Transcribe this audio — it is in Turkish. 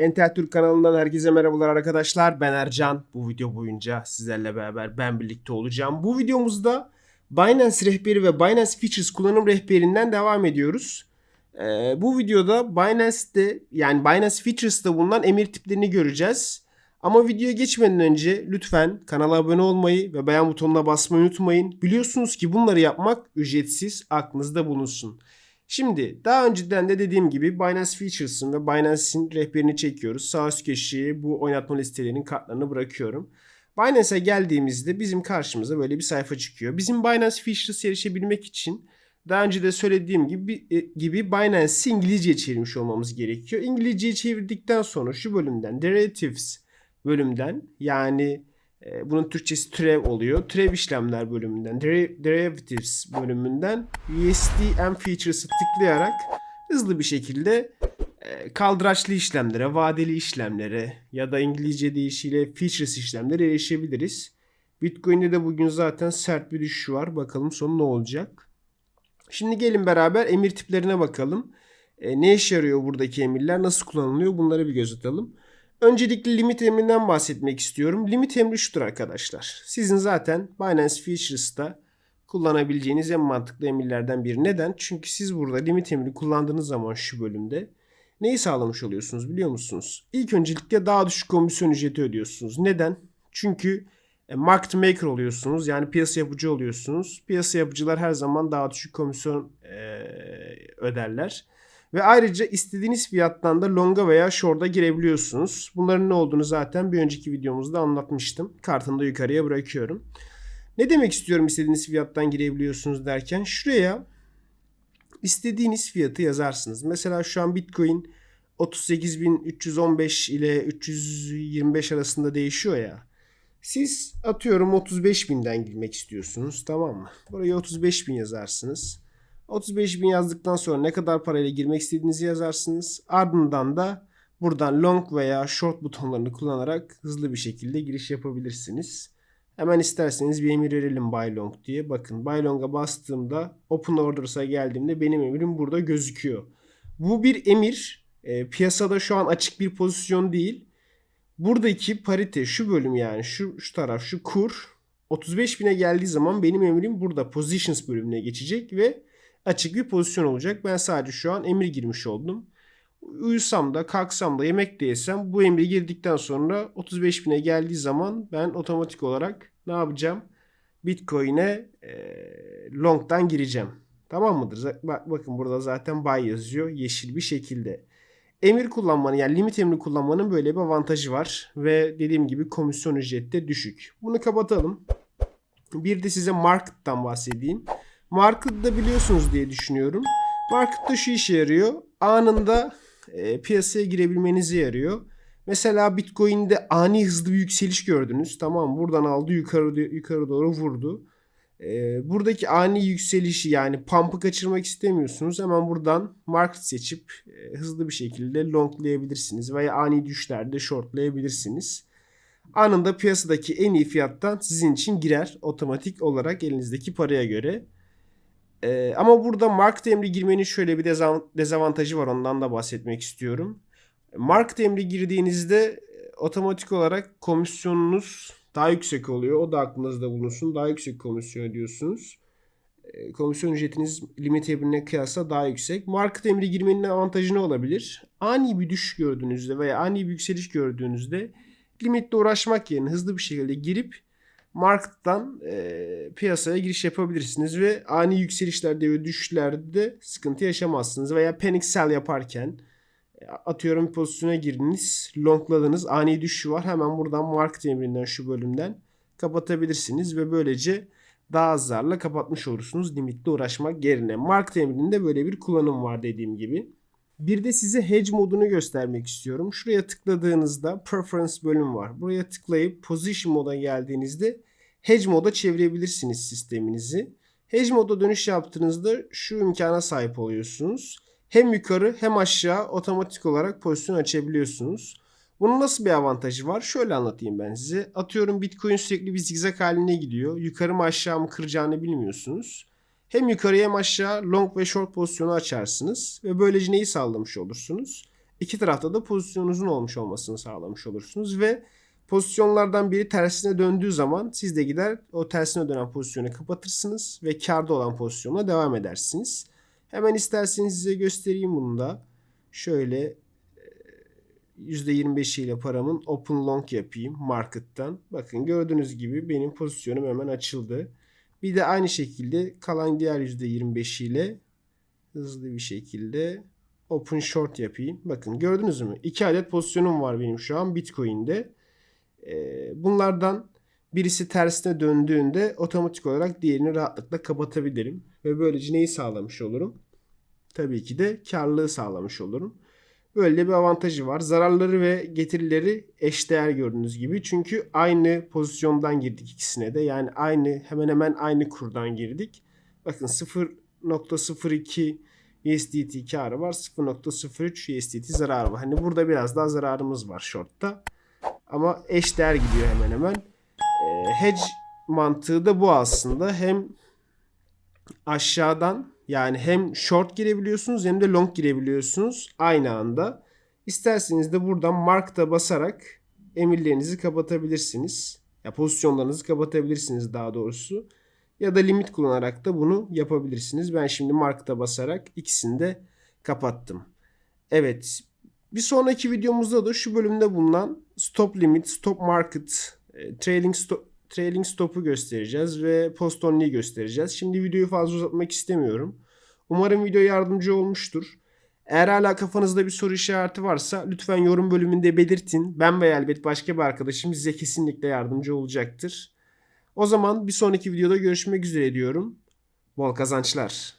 Entel Türk kanalından herkese merhabalar arkadaşlar. Ben Ercan. Bu video boyunca sizlerle beraber ben birlikte olacağım. Bu videomuzda Binance rehberi ve Binance Features kullanım rehberinden devam ediyoruz. Ee, bu videoda Binance'de yani Binance Features'ta bulunan emir tiplerini göreceğiz. Ama videoya geçmeden önce lütfen kanala abone olmayı ve beğen butonuna basmayı unutmayın. Biliyorsunuz ki bunları yapmak ücretsiz aklınızda bulunsun. Şimdi daha önceden de dediğim gibi Binance Features'ın ve Binance'in rehberini çekiyoruz. Sağ üst köşeye bu oynatma listelerinin kartlarını bırakıyorum. Binance'a geldiğimizde bizim karşımıza böyle bir sayfa çıkıyor. Bizim Binance Features'a erişebilmek için daha önce de söylediğim gibi e, gibi Binance'i İngilizceye çevirmiş olmamız gerekiyor. İngilizceye çevirdikten sonra şu bölümden Derivatives bölümden yani e, bunun Türkçesi türev oluyor. Türev işlemler bölümünden, deri- derivatives bölümünden USD and features'ı tıklayarak hızlı bir şekilde e, kaldıraçlı işlemlere, vadeli işlemlere ya da İngilizce deyişiyle features işlemlere erişebiliriz. Bitcoin'de de bugün zaten sert bir düşüş var. Bakalım sonu ne olacak. Şimdi gelin beraber emir tiplerine bakalım. E, ne işe yarıyor buradaki emirler? Nasıl kullanılıyor? Bunları bir göz atalım. Öncelikle limit emrinden bahsetmek istiyorum. Limit emri şudur arkadaşlar. Sizin zaten Binance Features'ta kullanabileceğiniz en mantıklı emirlerden biri. Neden? Çünkü siz burada limit emri kullandığınız zaman şu bölümde neyi sağlamış oluyorsunuz biliyor musunuz? İlk öncelikle daha düşük komisyon ücreti ödüyorsunuz. Neden? Çünkü e, market maker oluyorsunuz. Yani piyasa yapıcı oluyorsunuz. Piyasa yapıcılar her zaman daha düşük komisyon e, öderler. Ve ayrıca istediğiniz fiyattan da longa veya short'a girebiliyorsunuz. Bunların ne olduğunu zaten bir önceki videomuzda anlatmıştım. Kartını da yukarıya bırakıyorum. Ne demek istiyorum istediğiniz fiyattan girebiliyorsunuz derken şuraya istediğiniz fiyatı yazarsınız. Mesela şu an Bitcoin 38.315 ile 325 arasında değişiyor ya. Siz atıyorum 35.000'den girmek istiyorsunuz tamam mı? Buraya 35.000 yazarsınız. 35 bin yazdıktan sonra ne kadar parayla girmek istediğinizi yazarsınız. Ardından da buradan long veya short butonlarını kullanarak hızlı bir şekilde giriş yapabilirsiniz. Hemen isterseniz bir emir verelim buy long diye. Bakın buy long'a bastığımda open orders'a geldiğimde benim emirim burada gözüküyor. Bu bir emir. E, piyasada şu an açık bir pozisyon değil. Buradaki parite şu bölüm yani şu, şu taraf şu kur 35 bine geldiği zaman benim emrim burada positions bölümüne geçecek ve açık bir pozisyon olacak. Ben sadece şu an emir girmiş oldum. Uyusam da kalksam da yemek de yesem bu emri girdikten sonra 35 bine geldiği zaman ben otomatik olarak ne yapacağım? Bitcoin'e e, long'dan gireceğim. Tamam mıdır? Bak, bakın burada zaten buy yazıyor yeşil bir şekilde. Emir kullanmanın yani limit emri kullanmanın böyle bir avantajı var. Ve dediğim gibi komisyon ücreti de düşük. Bunu kapatalım. Bir de size market'tan bahsedeyim. Market'da biliyorsunuz diye düşünüyorum. Market'ta şu işe yarıyor. Anında e, piyasaya girebilmenize yarıyor. Mesela Bitcoin'de ani hızlı bir yükseliş gördünüz. Tamam buradan aldı yukarı yukarı doğru vurdu. E, buradaki ani yükselişi yani pump'ı kaçırmak istemiyorsunuz. Hemen buradan market seçip e, hızlı bir şekilde longlayabilirsiniz veya ani düşlerde shortlayabilirsiniz. Anında piyasadaki en iyi fiyattan sizin için girer otomatik olarak elinizdeki paraya göre. Ee, ama burada market emri girmenin şöyle bir dezavantajı var. Ondan da bahsetmek istiyorum. Market emri girdiğinizde e, otomatik olarak komisyonunuz daha yüksek oluyor. O da aklınızda bulunsun. Daha yüksek komisyon ödüyorsunuz. E, komisyon ücretiniz limit emrine kıyasla daha yüksek. Market emri girmenin avantajı ne olabilir? Ani bir düşüş gördüğünüzde veya ani bir yükseliş gördüğünüzde limitle uğraşmak yerine hızlı bir şekilde girip market'tan e, piyasaya giriş yapabilirsiniz ve ani yükselişlerde ve düşüşlerde sıkıntı yaşamazsınız veya panic sell yaparken e, atıyorum bir pozisyona girdiniz, longladınız, ani düşüşü var. Hemen buradan market emrinden şu bölümden kapatabilirsiniz ve böylece daha az zarla kapatmış olursunuz limitle uğraşmak yerine. Market emrinde böyle bir kullanım var dediğim gibi. Bir de size hedge modunu göstermek istiyorum. Şuraya tıkladığınızda preference bölüm var. Buraya tıklayıp position moda geldiğinizde hedge moda çevirebilirsiniz sisteminizi. Hedge moda dönüş yaptığınızda şu imkana sahip oluyorsunuz. Hem yukarı hem aşağı otomatik olarak pozisyon açabiliyorsunuz. Bunun nasıl bir avantajı var? Şöyle anlatayım ben size. Atıyorum Bitcoin sürekli bir zigzag haline gidiyor. Yukarı mı aşağı mı kıracağını bilmiyorsunuz. Hem yukarıya hem aşağı long ve short pozisyonu açarsınız ve böylece neyi sağlamış olursunuz? İki tarafta da pozisyonunuzun olmuş olmasını sağlamış olursunuz ve pozisyonlardan biri tersine döndüğü zaman siz de gider o tersine dönen pozisyonu kapatırsınız ve karda olan pozisyona devam edersiniz. Hemen isterseniz size göstereyim bunu da. Şöyle e, %25 ile paramın open long yapayım market'tan. Bakın gördüğünüz gibi benim pozisyonum hemen açıldı. Bir de aynı şekilde kalan diğer %25 ile hızlı bir şekilde open short yapayım. Bakın gördünüz mü? 2 adet pozisyonum var benim şu an Bitcoin'de. Ee, bunlardan birisi tersine döndüğünde otomatik olarak diğerini rahatlıkla kapatabilirim. Ve böylece neyi sağlamış olurum? Tabii ki de karlılığı sağlamış olurum. Böyle bir avantajı var. Zararları ve getirileri eşdeğer gördüğünüz gibi. Çünkü aynı pozisyondan girdik ikisine de. Yani aynı hemen hemen aynı kurdan girdik. Bakın 0.02 USDT karı var. 0.03 USDT zararı var. Hani burada biraz daha zararımız var short'ta. Ama eşdeğer gidiyor hemen hemen. Ee, hedge mantığı da bu aslında. Hem aşağıdan yani hem short girebiliyorsunuz hem de long girebiliyorsunuz aynı anda. İsterseniz de buradan markta basarak emirlerinizi kapatabilirsiniz. Ya pozisyonlarınızı kapatabilirsiniz daha doğrusu. Ya da limit kullanarak da bunu yapabilirsiniz. Ben şimdi markta basarak ikisini de kapattım. Evet. Bir sonraki videomuzda da şu bölümde bulunan stop limit, stop market, e, trailing stop trailing stop'u göstereceğiz ve post only'yi göstereceğiz. Şimdi videoyu fazla uzatmak istemiyorum. Umarım video yardımcı olmuştur. Eğer hala kafanızda bir soru işareti varsa lütfen yorum bölümünde belirtin. Ben veya elbet başka bir arkadaşım size kesinlikle yardımcı olacaktır. O zaman bir sonraki videoda görüşmek üzere diyorum. Bol kazançlar.